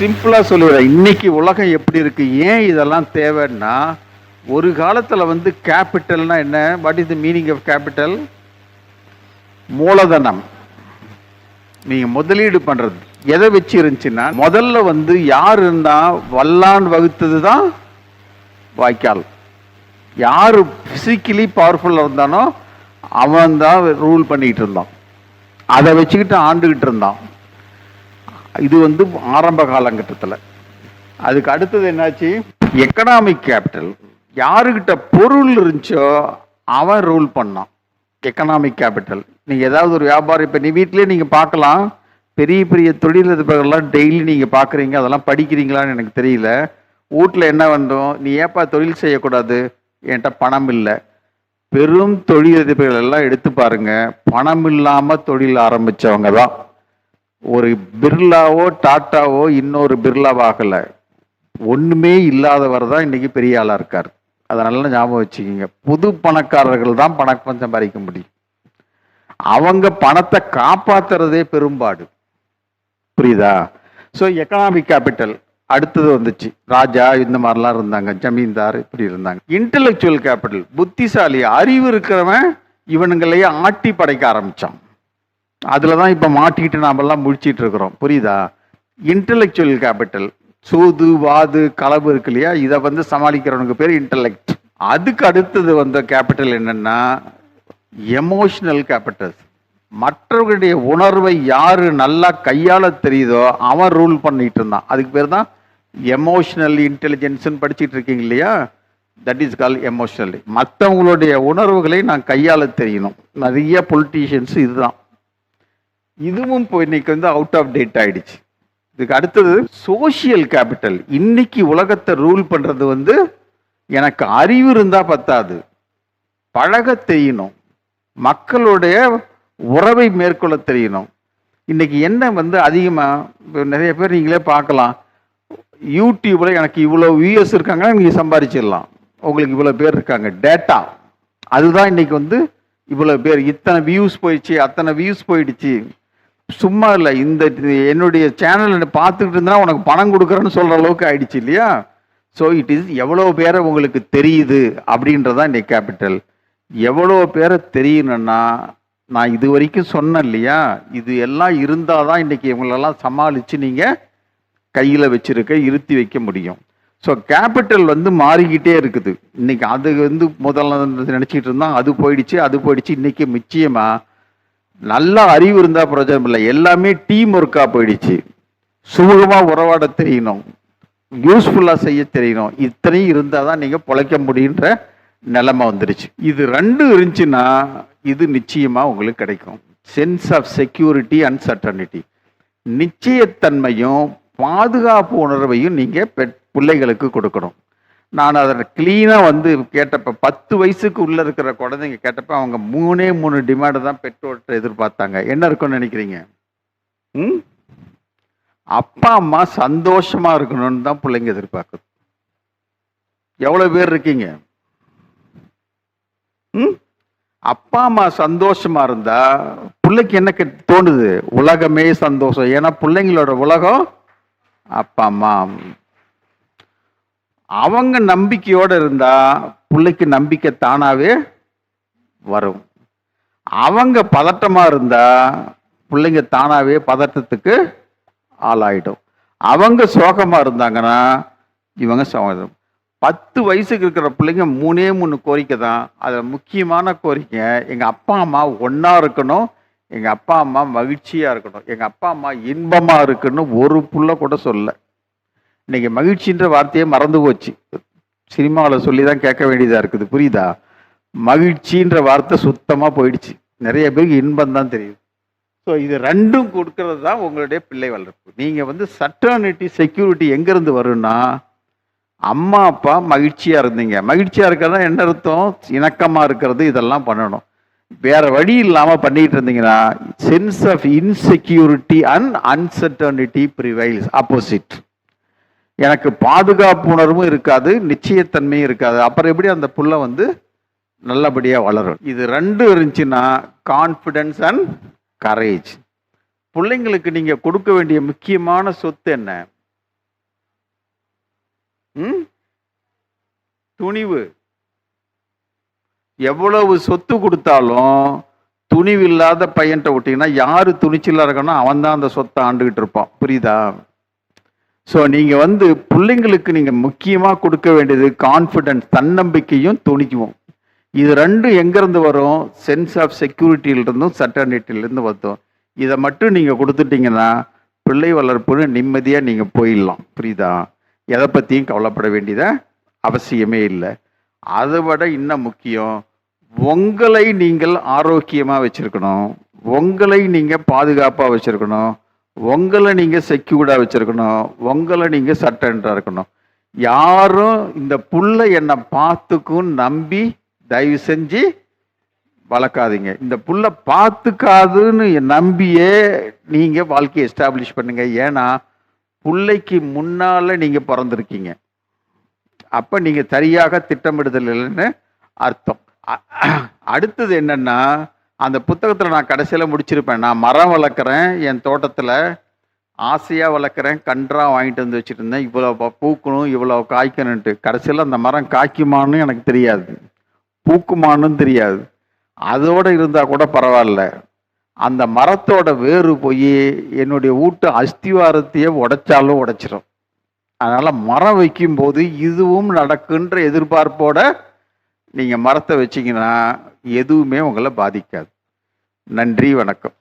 சிம்பிளாக சொல்லுவேன் இன்றைக்கி உலகம் எப்படி இருக்குது ஏன் இதெல்லாம் தேவைன்னா ஒரு காலத்தில் வந்து கேபிட்டல்னா என்ன? What is the meaning of capital மூலதனம். நீங்கள் முதலீடு பண்ணுறது எதை வச்சு இருந்துச்சுன்னா முதல்ல வந்து யார் இருந்தால் வல்லான் வகுத்தது தான் வாய்க்கால். யார் ஃபிசிக்கலி பவர்ஃபுல்லாக இருந்தானோ அவன் தான் ரூல் பண்ணிக்கிட்டு இருந்தான். அதை வச்சுக்கிட்டு ஆண்டுக்கிட்டு இருந்தான். இது வந்து ஆரம்ப காலகட்டத்தில் அதுக்கு அடுத்தது என்னாச்சு? எக்கனாமிக் கேபிட்டல் யாருக்கிட்ட பொருள் இருந்துச்சோ அவன் ரூல் பண்ணான். எக்கனாமிக் கேபிட்டல் நீங்கள் ஏதாவது ஒரு வியாபாரம் இப்போ நீ வீட்டிலே நீங்கள் பார்க்கலாம். பெரிய பெரிய தொழிலதிபர்கள்லாம் டெய்லி நீங்கள் பார்க்குறீங்க அதெல்லாம் படிக்கிறீங்களான்னு எனக்கு தெரியல. வீட்டில் என்ன வந்தோம்? நீ ஏப்பா தொழில் செய்யக்கூடாது? என்கிட்ட பணம் இல்லை. பெரும் தொழிலதிபர்கள் எல்லாம் எடுத்து பாருங்க. பணம் இல்லாமல் தொழில் ஆரம்பித்தவங்க தான். ஒரு பிர்லாவோ டாட்டாவோ இன்னொரு பிர்லாவாகலை. ஒன்றுமே இல்லாதவர் தான் இன்னைக்கு பெரிய ஆளாக இருக்கார். அதை நல்லா ஞாபகம் வச்சுக்கிங்க. புது பணக்காரர்கள் தான் பணம் சம்பாதிக்க முடியும். அவங்க பணத்தை காப்பாற்றுறதே பெரும்பாடு. புரியுதா? ஸோ எக்கனாமிக் கேபிட்டல் அடுத்தது வந்துச்சு. ராஜா இந்த மாதிரிலாம் இருந்தாங்க. ஜமீன்தார் இப்படி இருந்தாங்க. இன்டெலெக்சுவல் கேபிட்டல் புத்திசாலி அறிவு இருக்கிறவன் இவனுங்களையே ஆட்டி படைக்க ஆரம்பித்தான் அதில் தான் இப்போ மாட்டிக்கிட்டு நாமெல்லாம் முழிச்சிட்டு இருக்கிறோம் புரியுதா? இன்டெலெக்சுவல் கேபிட்டல் சூது வாது களவு இருக்கு இல்லையா? இதை வந்து சமாளிக்கிறவனுக்கு பேர் இன்டெலெக்ட் அதுக்கு அடுத்தது வந்த கேபிட்டல் என்னென்னா எமோஷனல் கேபிட்டல் மற்றவர்களுடைய உணர்வை யார் நல்லா கையாள தெரியுதோ அவன் ரூல் பண்ணிட்டு இருந்தான் அதுக்கு பேர் தான் எமோஷனல் இன்டெலிஜென்ஸ்னு படிச்சுட்டு இருக்கீங்க இல்லையா? தட் இஸ் கால் எமோஷனல் மற்றவங்களுடைய உணர்வுகளை நான் கையாள தெரியணும். நிறைய பொலிட்டீஷியன்ஸ் இதுதான். இதுவும் இப்போ இன்னைக்கு வந்து அவுட் ஆஃப் டேட் ஆயிடுச்சு. இதுக்கு அடுத்தது சோஷியல் கேபிட்டல் இன்னைக்கு உலகத்தை ரூல் பண்ணுறது வந்து எனக்கு அறிவு இருந்தால் பத்தாது. பழக தெரியணும். மக்களுடைய உறவை மேற்கொள்ள தெரியணும். இன்னைக்கு என்ன வந்து அதிகமாக நிறைய பேர் நீங்களே பார்க்கலாம். யூடியூப்பில் எனக்கு இவ்வளோ வியூஸ் இருக்காங்கன்னா நீங்கள் சம்பாதிச்சிடலாம் உங்களுக்கு இவ்வளோ பேர் இருக்காங்க. டேட்டா அதுதான் இன்னைக்கு வந்து இவ்வளோ பேர். இத்தனை வியூஸ் போயிடுச்சு அத்தனை வியூஸ் போயிடுச்சு. சும்மா இல்லை இந்த என்னுடைய சேனல் பார்த்துக்கிட்டு இருந்தா உனக்கு பணம் கொடுக்குறேன்னு சொல்கிற அளவுக்கு ஆயிடுச்சு இல்லையா? ஸோ இட் இஸ் எவ்வளோ பேரை உங்களுக்கு தெரியுது அப்படின்றதான் இன்னைக்கு கேபிட்டல் எவ்வளோ பேரை தெரியணும்னா நான் இது வரைக்கும் சொன்னேன் இல்லையா? இது எல்லாம் இருந்தால் தான் இன்றைக்கி இவங்களெல்லாம் சமாளித்து நீங்கள் கையில் வச்சுருக்க இருத்தி வைக்க முடியும். ஸோ கேபிட்டல் வந்து மாறிக்கிட்டே இருக்குது. இன்றைக்கி அது வந்து முதல்ல நினச்சிக்கிட்டு இருந்தால் அது போயிடுச்சு அது போயிடுச்சு. இன்றைக்கி நிச்சயமாக நல்லா அறிவு இருந்தால் பிரயோஜனம் இல்லை. எல்லாமே டீம் ஒர்க்காக போயிடுச்சு. சுமூகமாக உறவாட தெரியணும். யூஸ்ஃபுல்லாக செய்ய தெரியணும். இத்தனையும் இருந்தால் தான் நீங்கள் பிழைக்க முடியுன்ற நிலைமை வந்துருச்சு. இது ரெண்டு இருந்துச்சுன்னா இது நிச்சயமாக உங்களுக்கு கிடைக்கும். Sense of security and certainty நிச்சயத்தன்மையும் பாதுகாப்பு உணர்வையும் நீங்கள் பெ பிள்ளைகளுக்கு கொடுக்கணும். நான் அதை கிளீனாக வந்து கேட்டப்ப பத்து வயசுக்கு உள்ளே இருக்கிற குழந்தைங்க கேட்டப்ப அவங்க மூணே மூணு டிமாண்டு தான் பெற்றோர்கிட்ட எதிர்பார்த்தாங்க. என்ன இருக்கும்னு நினைக்கிறீங்க? ம்? அப்பா அம்மா சந்தோஷமாக இருக்கணும்னு தான் பிள்ளைங்க எதிர்பார்க்குது. எவ்வளோ பேர் இருக்கீங்க? ம்? அப்பா அம்மா சந்தோஷமாக இருந்தால் பிள்ளைக்கு என்ன கெ- தோணுது? உலகமே சந்தோஷம். ஏன்னா பிள்ளைங்களோட உலகம் அப்பா அம்மா அவங்க நம்பிக்கையோடு இருந்தால் பிள்ளைக்கு நம்பிக்கை தானாகவே வரும். அவங்க பதட்டமாக இருந்தால் பிள்ளைங்க தானாகவே பதட்டத்துக்கு ஆளாயிடும். அவங்க சோகமாக இருந்தாங்கன்னா இவங்க சோகம். பத்து வயசுக்கு இருக்கிற பிள்ளைங்க மூணே மூணு கோரிக்கை தான். அதில் முக்கியமான கோரிக்கை எங்கள் அப்பா அம்மா ஒன்றா இருக்கணும். எங்கள் அப்பா அம்மா மகிழ்ச்சியாக இருக்கணும். எங்கள் அப்பா அம்மா இன்பமாக இருக்குன்னு ஒரு புள்ள கூட சொல்லலை. இன்னைக்கு மகிழ்ச்சின்ற வார்த்தையே மறந்து போச்சு. சினிமாவில் சொல்லி தான் கேட்க வேண்டியதாக இருக்குது புரியுதா? மகிழ்ச்சின்ற வார்த்தை சுத்தமாக போயிடுச்சு. நிறைய பேருக்கு இன்பம் தான் தெரியுது ஸோ இது ரெண்டும் கொடுக்கறது தான் உங்களுடைய பிள்ளை வளர்ப்பு. நீங்கள் வந்து சட்டர்னிட்டி செக்யூரிட்டி எங்கேருந்து வரும்னா அம்மா அப்பா மகிழ்ச்சியாக இருந்தீங்க. மகிழ்ச்சியாக இருக்கிறதா என்ன அர்த்தம்? இணக்கமாக இருக்கிறது இதெல்லாம் பண்ணணும். வேற வழி இல்லாமல் பண்ணிட்டு இருந்தீங்கன்னா sense of insecurity and uncertainty prevails opposite எனக்கு பாதுகாப்பு உணர்வும் இருக்காது நிச்சயத்தன்மையும் இருக்காது. அப்புறம் எப்படி அந்த புள்ள வந்து நல்லபடியாக வளரும்? இது ரெண்டு இருந்துச்சுன்னா கான்ஃபிடென்ஸ் அண்ட் கரேஜ் பிள்ளைங்களுக்கு நீங்கள் கொடுக்க வேண்டிய முக்கியமான சொத்து என்ன? ம்? துணிவு. எவ்வளவு சொத்து கொடுத்தாலும் துணிவு இல்லாத பையன்ட்ட விட்டிங்கன்னா யார் துணிச்சலாக இருக்கணும் அவன் தான் அந்த சொத்தை ஆண்டுகிட்டு இருப்பான். புரியுதா? ஸோ நீங்கள் வந்து பிள்ளைங்களுக்கு நீங்கள் முக்கியமாக கொடுக்க வேண்டியது கான்ஃபிடன்ஸ் தன்னம்பிக்கையும் துணிக்குவோம் இது ரெண்டும் எங்கேருந்து வரும்? சென்ஸ் ஆஃப் செக்யூரிட்டியிலிருந்தும் சட்டர்னிட்டியிலிருந்து வரும் இதை மட்டும் நீங்கள் கொடுத்துட்டீங்கன்னா பிள்ளை வளர்ப்புன்னு நிம்மதியாக நீங்கள் போயிடலாம். புரியுதா? எதை பற்றியும் கவலைப்பட வேண்டியதை அவசியமே இல்லை. அதை விட இன்னும் முக்கியம் உங்களை நீங்கள் ஆரோக்கியமாக வச்சுருக்கணும். உங்களை நீங்கள் பாதுகாப்பாக வச்சுருக்கணும். உங்களை நீங்கள் செக்யூர்டாக வச்சுருக்கணும். உங்களை நீங்கள் சட்டன்ட்டாக இருக்கணும். யாரும் இந்த புள்ள என்னை பார்த்துக்கும் நம்பி தயவு செஞ்சு வளர்க்காதீங்க. இந்த புள்ள பார்த்துக்காதுன்னு நம்பியே நீங்கள் வாழ்க்கையை எஸ்டாப்ளிஷ் பண்ணுங்க. ஏன்னா புள்ளைக்கு முன்னால் நீங்கள் பிறந்திருக்கீங்க. அப்போ நீங்கள் சரியாக திட்டமிடுதல் இல்லைன்னு அர்த்தம். அ- அடுத்தது என்னன்னா அந்த புத்தகத்தில் நான் கடைசியில் முடிச்சிருப்பேன். நான் மரம் வளர்க்குறேன் என் தோட்டத்தில் ஆசையாக வளர்க்குறேன் கன்றா வாங்கிட்டு வந்து வச்சுட்டு இருந்தேன் இவ்வளோ பூக்கணும் இவ்வளோ காய்க்கணுன்ட்டு கடைசியில் அந்த மரம் காய்க்குமான்னு எனக்கு தெரியாது. பூக்குமான்னு தெரியாது. அதோடு இருந்தால் கூட பரவாயில்ல. அந்த மரத்தோட வேறு போய் என்னுடைய வீட்டு அஸ்திவாரத்தையே உடைச்சாலும் உடைச்சிரும். அதனால் மரம் வைக்கும்போது இதுவும் நடக்குன்ற எதிர்பார்ப்போட நீங்கள் மரத்தை வச்சீங்கன்னா எதுவுமே உங்களை பாதிக்காது. நன்றி வணக்கம்.